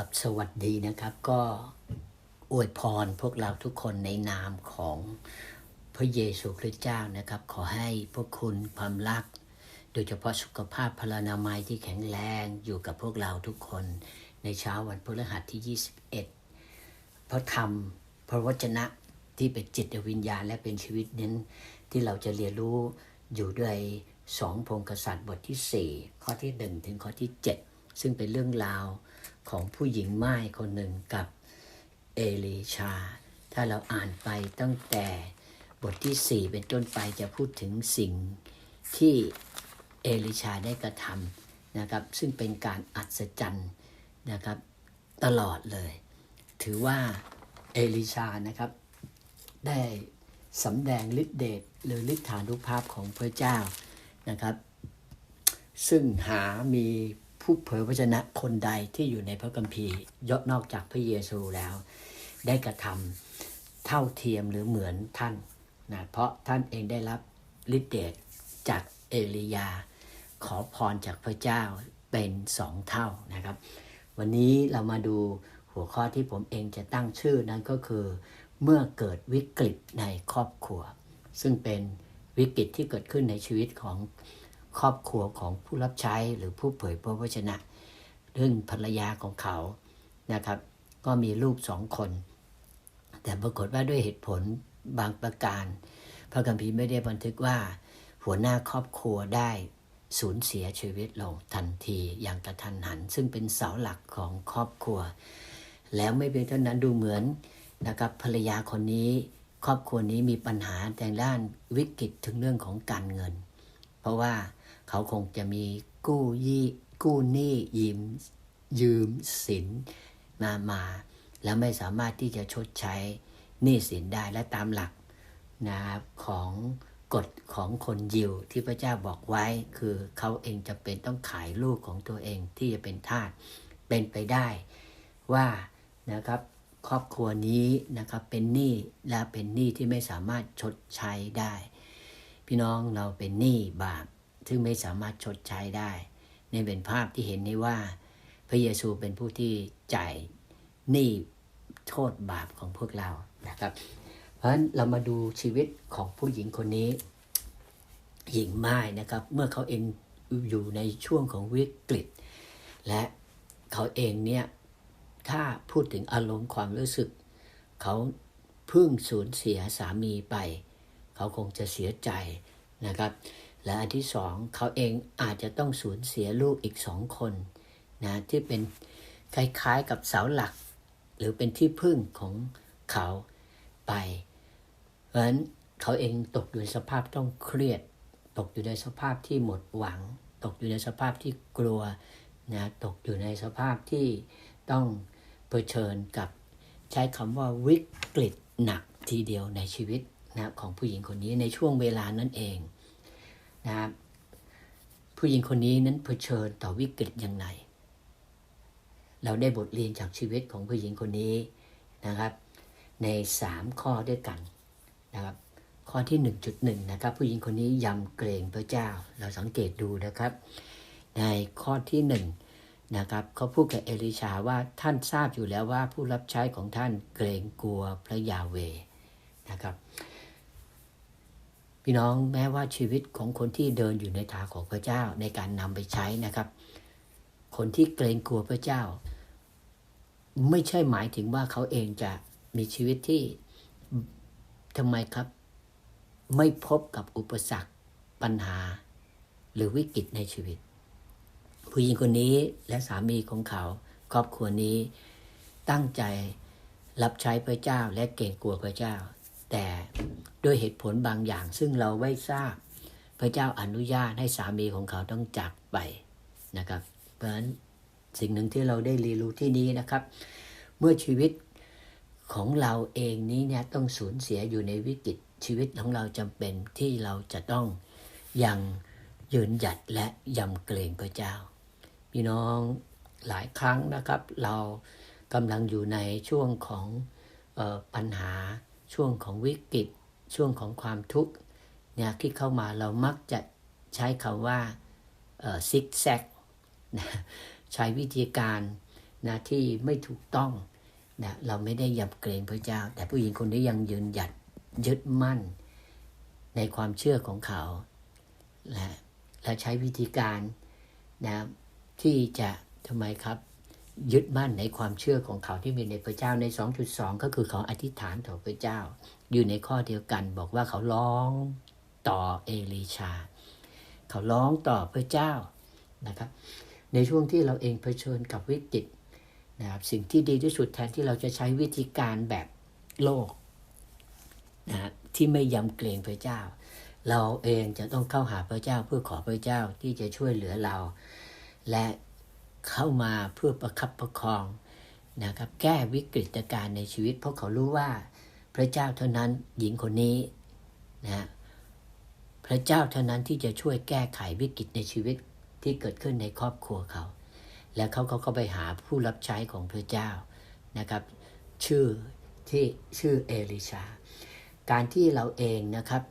ครับ สวัสดีนะครับ ก็อวยพรพวกเราทุกคนในนามของพระเยซูคริสต์เจ้านะครับ ขอให้พวกคุณความรัก โดยเฉพาะสุขภาพพลานามัยที่แข็งแรงอยู่กับพวกเราทุกคน ในเช้าวันพฤหัสที่ 21 พระธรรม พระวจนะที่เป็นจิตวิญญาณและเป็นชีวิตนั้นที่เราจะเรียนรู้อยู่ด้วยสองพงกษัตริย์บทที่ 4 ข้อที่ 1 ถึงข้อที่ 7 ซึ่งเป็นเรื่องราว ของผู้หญิงไม้คนหนึ่งกับเอลีชา ถ้าเราอ่านไปตั้งแต่บทที่ 4 เป็นต้นไปจะพูดถึงสิ่งที่เอลิชาได้กระทำนะครับ ซึ่งเป็นการอัศจรรย์นะครับตลอดเลย ถือว่าเอลิชานะครับได้สำแดงฤทธิเดชหรือฤทธานุภาพของพระเจ้านะครับ ซึ่งหามี ผู้เผยพระชนะคนใดที่อยู่ในพระคัมภีร์ยกนอกจากพระเยซูแล้ว ได้กระทำเท่าเทียมหรือเหมือนท่านนะเพราะท่านเองได้รับฤทธิเดชจากเอลียา ขอพรจากพระเจ้าเป็นสองเท่านะครับ วันนี้เรามาดูหัวข้อที่ผมเองจะตั้งชื่อนั้นก็คือ เมื่อเกิดวิกฤตในครอบครัว ซึ่งเป็นวิกฤตที่เกิดขึ้นในชีวิตของ ครอบครัวของผู้รับใช้หรือผู้เผยพระวจนะเรื่องภรรยาของเขานะครับ ก็มีลูกสองคน แต่ปรากฏว่าด้วยเหตุผลบางประการ พระคัมภีร์ไม่ได้บันทึกว่า หัวหน้าครอบครัวได้สูญเสียชีวิตลงทันทีอย่างกระทันหัน ซึ่งเป็นเสาหลักของครอบครัว แล้วไม่เพียงเท่านั้นดูเหมือนนะครับภรรยาคนนี้ครอบครัวนี้มีปัญหาทางด้านวิกฤตถึงเรื่องของการเงิน เพราะว่า เขาคงจะมีกู้ยี่กู้หนี้ยืมยืมสินมามา แล้วไม่สามารถที่จะชดใช้หนี้สินได้และตามหลักนะครับของกฎของคนยิวที่พระเจ้าบอกไว้คือเขาเองจะเป็นต้องขายลูกของตัวเองที่จะเป็นทาสเป็นไปได้ว่านะครับครอบครัวนี้นะครับเป็นหนี้และเป็นหนี้ที่ไม่สามารถชดใช้ได้ พี่น้องเราเป็นหนี้บาป ซึ่งไม่สามารถชดใช้ได้นี่เป็นภาพที่เห็นได้ว่า พระเยซูเป็นผู้ที่จ่ายหนี้โทษบาปของพวกเรานะครับ เพราะฉะนั้นเรามาดูชีวิตของผู้หญิงคนนี้ หญิงไม้นะครับ เมื่อเขาเองอยู่ในช่วงของวิกฤต และเขาเองเนี่ยถ้าพูดถึงอารมณ์ความรู้สึก เขาเพิ่งสูญเสียสามีไป เขาคงจะเสียใจนะครับ และอันที่สองเขาเองอาจจะต้องสูญเสียลูกอีกสองคนนะที่เป็นคล้ายๆกับเสาหลัก หรือเป็นที่พึ่งของเขาไป เพราะฉะนั้นเขาเองตกอยู่ในสภาพต้องเครียด ตกอยู่ในสภาพที่หมดหวัง ตกอยู่ในสภาพที่กลัวนะตกอยู่ในสภาพที่ต้องเผชิญกับใช้คำว่าวิกฤตหนักทีเดียวในชีวิตนะของผู้หญิงคนนี้ในช่วงเวลานั้นเอง นะครับผู้หญิงคนนี้นั้นเผชิญต่อวิกฤตอย่างไร เราได้บทเรียนจากชีวิตของผู้หญิงคนนี้นะครับ ใน 3 ข้อด้วยกันนะครับ ข้อที่ 1.1 นะครับ ผู้หญิงคนนี้ยำเกรงพระเจ้า เราสังเกตดูนะครับ ในข้อที่ 1 นะครับเขาพูดกับเอลิชาว่าท่านทราบอยู่แล้วว่าผู้รับใช้ของท่านเกรงกลัวพระยาเวนะครับ พี่น้องแม้ว่าชีวิตของคนที่เดินอยู่ในทางของพระเจ้าในการนำไปใช้นะครับ คนที่เกรงกลัวพระเจ้า ไม่ใช่หมายถึงว่าเขาเองจะมีชีวิตที่ทำไมครับ ไม่พบกับอุปสรรคปัญหา หรือวิกฤตในชีวิต ผู้หญิงคนนี้และสามีของเขา ครอบครัวนี้ตั้งใจรับใช้พระเจ้าและเกรงกลัวพระเจ้า แต่ ด้วยเหตุผลบางอย่าง ซึ่งเราไม่ทราบ พระเจ้าอนุญาตให้สามีของเขาต้องจากไปนะครับ เพราะฉะนั้นสิ่งหนึ่งที่เราได้เรียนรู้ที่นี้นะครับ เมื่อชีวิตของเราเองนี้เนี่ยต้องสูญเสียอยู่ในวิกฤตชีวิตของเราจำเป็นที่เราจะต้องยังยืนหยัดและยำเกรงพระเจ้าพี่น้องหลายครั้งนะครับ เรากำลังอยู่ในช่วงของออปัญหาช่วงของวิกฤต ช่วงของความทุกข์เนี่ยที่เข้ามาเรามักจะใช้คำว่าซิกแซกใช้วิธีการนะที่ไม่ถูกต้องนะเราไม่ได้ยำเกรงพระเจ้า แต่ผู้หญิงคนนี้ยังยืนหยัดยึดมั่นในความเชื่อของเขา และและใช้วิธีการนะที่จะทำไมครับ ยึดมั่นในความเชื่อของเขาที่มีในพระเจ้าใน 2.2 ก็คือเขาอธิษฐานต่อพระเจ้า อยู่ในข้อเดียวกันบอกว่าเขาร้องต่อเอลีชา เขาร้องต่อพระเจ้านะครับในช่วงที่เราเองเผชิญกับวิกฤตนะครับสิ่งที่ดีที่สุดแทนที่เราจะใช้วิธีการแบบโลกนะที่ไม่ยำเกรงพระเจ้า เราเองจะต้องเข้าหาพระเจ้าเพื่อขอพระเจ้าที่จะช่วยเหลือเรา และเข้ามาเพื่อประคับประคองนะครับแก้วิกฤตการณ์ในชีวิต เพราะเขารู้ว่า พระเจ้าเท่านั้นหญิงคนนี้นะพระเจ้าเท่านั้นที่จะช่วยแก้ไขวิกฤตในชีวิตที่เกิดขึ้นในครอบครัวเขา และเขาเขาก็ไปหาผู้รับใช้ของพระเจ้านะครับ ชื่อที่ชื่อเอลิชา การที่เราเองนะครับ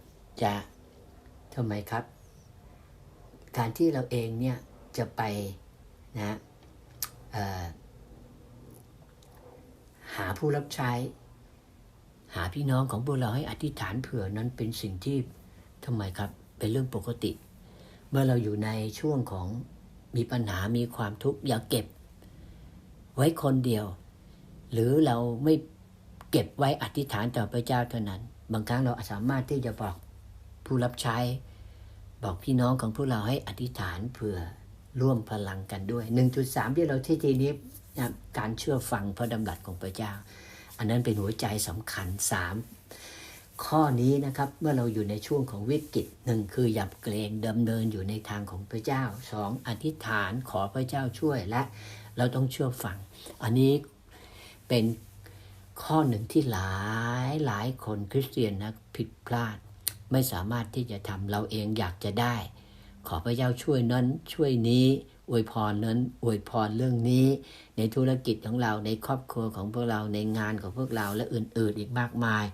จะทำไมครับ การที่เราเองเนี่ยจะไปนะหาผู้รับใช้าพี่น้องของพวกเราให้อธิษฐานเผื่อนั้นเป็นสิ่งที่ทำไมครับ เป็นเรื่องปกติ เมื่อเราอยู่ในช่วงของมีปัญหามีความทุกข์อย่าเก็บ ไว้คนเดียว หรือเราไม่เก็บไว้อธิษฐานต่อพระเจ้าเท่านั้น บางครั้งเราสามารถที่จะบอกผู้รับใช้ บอกพี่น้องของพวกเราให้อธิษฐานเผื่อร่วมพลังกันด้วย 1.3 ที่เราที่ทีนี้การเชื่อฟังพระดำรัสของพระเจ้า อันนั้นเป็นหัวใจสำคัญ 3 ข้อนี้นะครับเมื่อเราอยู่ในช่วงของวิกฤตหนึ่งคือหยับเกรงดำเนินอยู่ในทางของพระเจ้าสองอธิษฐานขอพระเจ้าช่วยและเราต้องเชื่อฟัง อันนี้เป็นข้อหนึ่งที่หลายหลายคนคริสเตียนนะผิดพลาด ไม่สามารถที่จะทำเราเองอยากจะได้ ขอพระเจ้าช่วยนั้นช่วยนี้อวยพรนั้นอวยพรเรื่องนี้ ในธุรกิจของเราในครอบครัวของพวกเราในงานของพวกเราและอื่นๆอีกมากมาย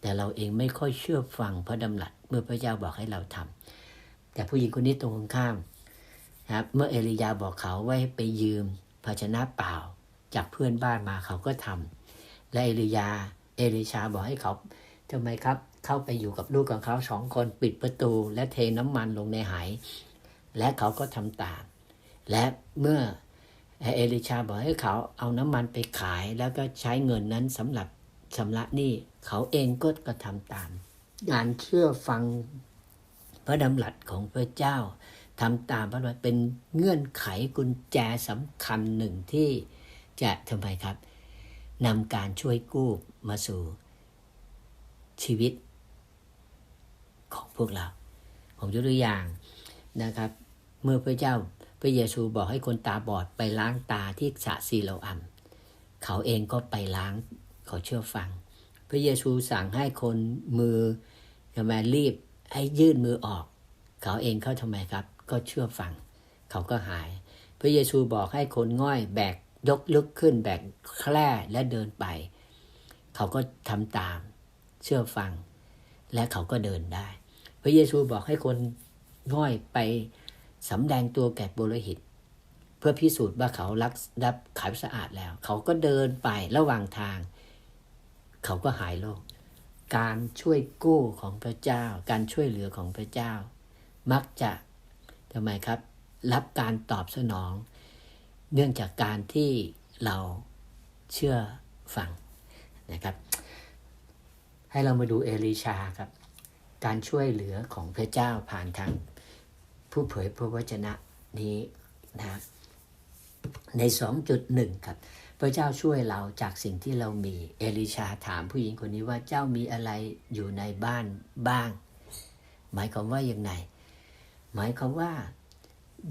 แต่เราเองไม่ค่อยเชื่อฟังพระดำรัสเมื่อพระเจ้าบอกให้เราทำแต่ผู้หญิงคนนี้ตรงข้ามครับเมื่อเอลียาบอกเขาว่าให้ไปยืมภาชนะเปล่า จากเพื่อนบ้านมาเขาก็ทำและเอลียาเอลิชาบอกให้เขาทำไมครับ เข้าไปอยู่กับลูกของเขาสองคนปิดประตู และเทน้ำมันลงในไหและเขาก็ทำตาม และเมื่อเอลิชาบอกให้เขาเอาน้ำมันไปขาย แล้วก็ใช้เงินนั้นสำหรับชำระหนี้เขาเองก็กระทำตามการเชื่อฟังพระดำรัสของพระเจ้าทำตามพระดำรัสเป็นเงื่อนไขกุญแจสำคัญหนึ่งที่จะทำไมครับนำการช่วยกู้มาสู่ชีวิต ของพวกเรา ผมยกตัวอย่างนะครับ เมื่อพระเจ้าพระเยซูบอกให้คนตาบอดไปล้างตาที่สระซีโลอัมเขาเองก็ไปล้างเขาเชื่อฟัง พระเยซูสั่งให้คนมือทำไมรีบให้ยื่นมือออก เขาเองเขาทำไมครับ ก็เชื่อฟัง เขาก็หาย พระเยซูบอกให้คนง่อยแบกยกลึกขึ้นแบกแคร่และเดินไป เขาก็ทำตาม เชื่อฟัง และเขาก็เดินได้ พระเยซูบอกให้คนง่อยไปสำแดงตัวแก่บุรหิต เพื่อพิสูจน์ว่าเขารักรับขายสะอาดแล้ว เขาก็เดินไประหว่างทาง เขาก็หายโรคการช่วยกู้ของพระเจ้า การช่วยเหลือของพระเจ้า มักจะทำไมครับ รับการตอบสนอง เนื่องจากการที่เราเชื่อฟังนะครับ ให้เรามาดูเอลิชาครับ การช่วยเหลือของพระเจ้าผ่านทางผู้เผยพระวจนะนี้นะใน 2.1 ครับ พระเจ้าช่วยเราจากสิ่งที่เรามีเอลิชาถามผู้หญิงคนนี้ว่าเจ้ามีอะไรอยู่ในบ้านบ้าง หมายความว่าอย่างไรหมายความว่า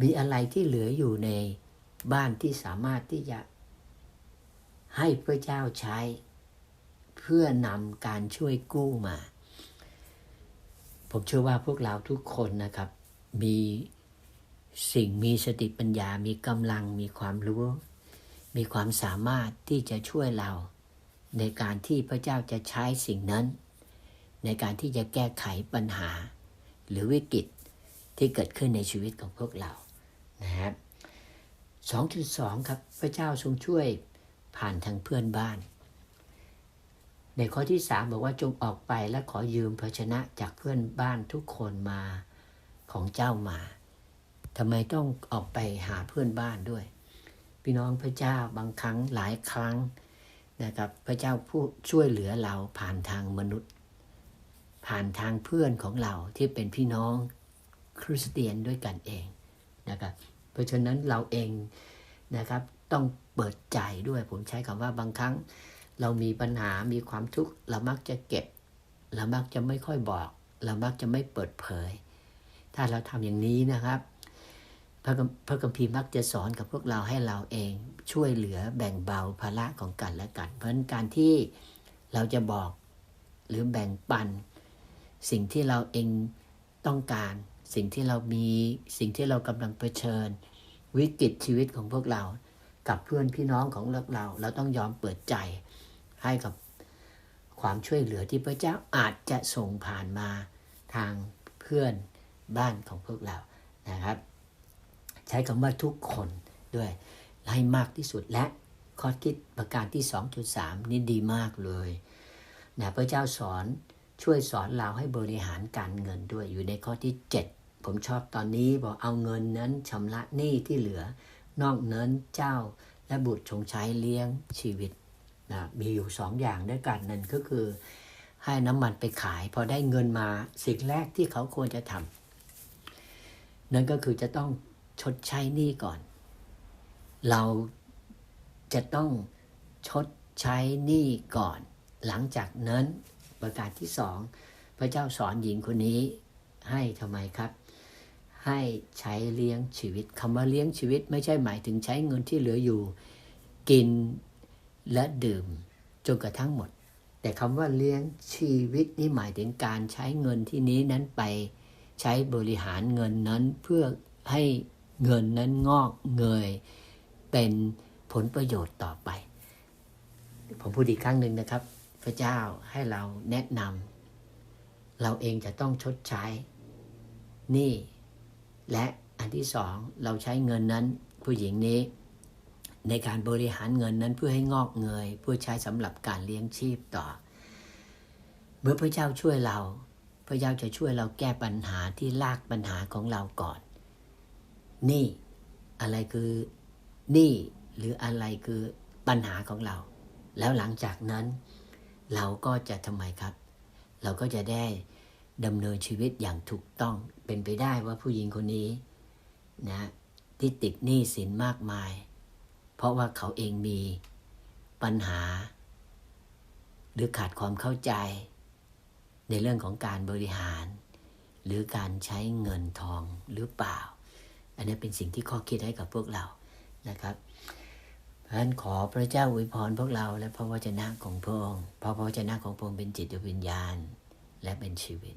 มีอะไรที่เหลืออยู่ในบ้านที่สามารถที่จะให้พระเจ้าใช้ พื่อนำการช่วยกู้มา ผมเชื่อว่าพวกเราทุกคนนะครับ มีสิ่งมีสติปัญญา มีกำลัง มีความรู้ มีความสามารถที่จะช่วยเรา ในการที่พระเจ้าจะใช้สิ่งนั้น ในการที่จะแก้ไขปัญหา หรือวิกฤตที่เกิดขึ้นในชีวิตของพวกเรา นะครับ2.2 ครับ พระเจ้าทรงช่วยผ่านทางเพื่อนบ้าน ในข้อที่3บอกว่าจงออกไปและขอยืมภาชนะจากเพื่อนบ้านทุกคนมาของเจ้ามาทำไมต้องออกไปหาเพื่อนบ้านด้วย พี่น้องพระเจ้าบางครั้งหลายครั้งนะครับพระเจ้าผู้ช่วยเหลือเราผ่านทางมนุษย์ ผ่านทางเพื่อนของเราที่เป็นพี่น้องคริสเตียนด้วยกันเองนะครับเพราะฉะนั้นเราเองนะครับต้องเปิดใจด้วยผมใช้คำว่าบางครั้ง เรามีปัญหามีความทุกข์เรามักจะเก็บ เรามักจะไม่ค่อยบอก เรามักจะไม่เปิดเผย ถ้าเราทำอย่างนี้นะครับพระคัมพระคัมภีร์มักจะสอนกับพวกเราให้เราเองช่วยเหลือแบ่งเบาภาระของกันและกัน เพราะฉะนั้นการที่เราจะบอกหรือแบ่งปัน สิ่งที่เราเองต้องการ สิ่งที่เรามีสิ่งที่เรากำลังเผชิญ วิกฤตชีวิตของพวกเรา กับเพื่อนพี่น้องของเราเราต้องยอมเปิดใจ ให้กับความช่วยเหลือที่พระเจ้าอาจจะส่งผ่านมาทางเพื่อนบ้านของพวกเรานะครับ ใช้คำว่าทุกคนด้วยให้มากที่สุดและข้อคิดประการที่ 2.3 นี่ดีมากเลยนะพระเจ้าสอนช่วยสอนเราให้บริหารการเงินด้วยอยู่ในข้อที่ 7 ผมชอบตอนนี้บอกเอาเงินนั้นชำระหนี้ที่เหลือ นอกนั้นเจ้าและบุตรชงใช้เลี้ยงชีวิต นะมีอยู่สองอย่างด้วยกันนั่นก็คือ ให้น้ำมันไปขาย พอได้เงินมาสิ่งแรกที่เขาควรจะทำนั่นก็คือจะต้องชดใช้หนี้ก่อน เราจะต้องชดใช้หนี้ก่อน หลังจากนั้นประการที่สองพระเจ้าสอนหญิงคนนี้ให้ทำไมครับ ให้ใช้เลี้ยงชีวิตคำว่าเลี้ยงชีวิตไม่ใช่หมายถึงใช้เงินที่เหลืออยู่ กิน และดื่มจนกระทั่งหมด แต่คำว่าเลี้ยงชีวิตนี่หมายถึงการใช้เงินที่นี้นั้นไป ใช้บริหารเงินนั้นเพื่อให้เงินนั้นงอกเงยเป็นผลประโยชน์ต่อไป ผมพูดอีกครั้งหนึ่งนะครับ พระเจ้าให้เราแนะนำเราเองจะต้องชดใช้หนี่ และอันที่สองเราใช้เงินนั้นผู้หญิงนี้ ในการบริหารเงินนั้นเพื่อให้งอกเงยเพื่อใช้สำหรับการเลี้ยงชีพต่อ เมื่อพระเจ้าช่วยเรา พระเจ้าจะช่วยเราแก้ปัญหาที่ลากปัญหาของเราก่อน นี่อะไรคือนี่หรืออะไรคือปัญหาของเรา แล้วหลังจากนั้น เราก็จะทำไมครับ เราก็จะได้ดำเนินชีวิตอย่างถูกต้องเป็นไปได้ว่าผู้หญิงคนนี้นะที่ติดหนี้สินมากมาย เพราะว่าเขาเองมีปัญหา หรือขาดความเข้าใจ ในเรื่องของการบริหาร หรือการใช้เงินทองหรือเปล่า อันนี้เป็นสิ่งที่ข้อคิดให้กับพวกเรานะครับเพราะฉะนั้นขอพระเจ้าอวยพรพวกเราและพระวจนะของพระองค์เพราะพระวจนะของพระองค์เป็นจิตวิญญาณ และเป็นชีวิต